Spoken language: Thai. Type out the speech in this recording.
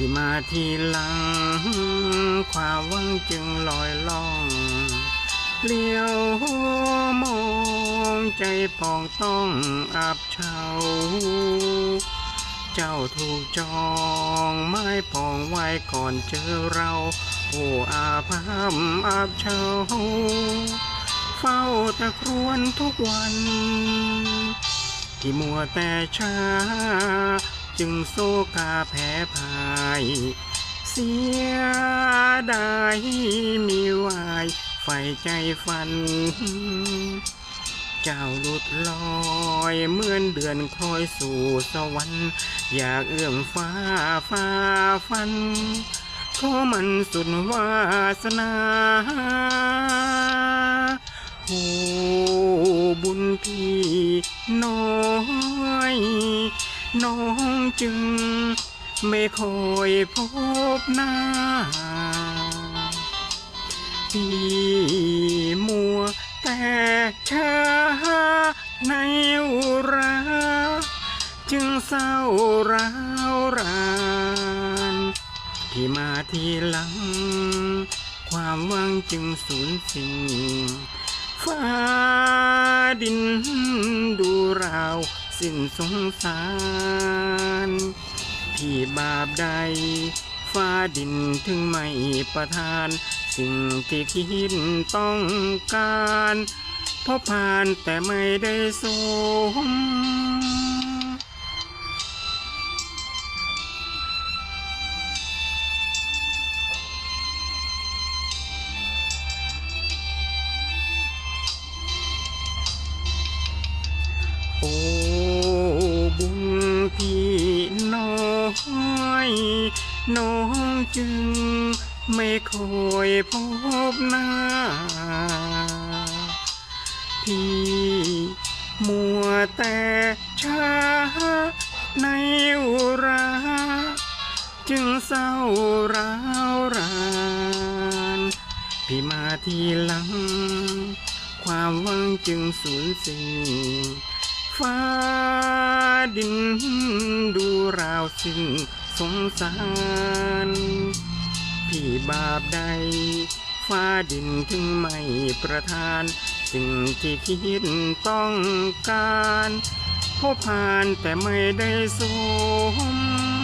ที่มาทีหลัง ความวังจึงลอยล่องเลี้ยวมองใจปองต้องอับเฉาเจ้าถูกจองไม้ปองไว้ก่อนเจอเรา โอ้อาภัพอับเฉาเฝ้าตะครวนทุกวัน ที่มัวแต่ช้า จึงโซกาแพ้พาย เสียดายมีวายไฟใจฝัน เจ้าหลุดลอยเหมือนเดือนคอยสู่สวรรค์ อยากเอื้อมฟ้าฟ้าฟันขอมันสุดวาสนาโอ้บุญพี่น้อย น้องจึงไม่คอยพบหน้า พี่มัวแต่ช้าในอุราจึงเศร้าร้าวรานพี่มาทีหลัง ความหวังจึงสูญสิ้นฟ้า สิ้นสงสาร พี่บาปใด ฟ้าดินถึงไม่ประทาน สิ่งที่คิดต้องการเพราะผ่านแต่ไม่ได้สมโอ้ น้องจึงไม่คอยพบหน้า พี่มัวแต่ช้าในอุรา จึงเศร้าร้าวราน พี่มาทีหลัง ความหวังจึงสูญสิ้นฟ้าดินดูราวสิ้น สงสาร พี่บาปใด ฟ้าดินถึงไม่ประทาน สิ่งที่คิดต้องการพบผ่านแต่ไม่ได้สม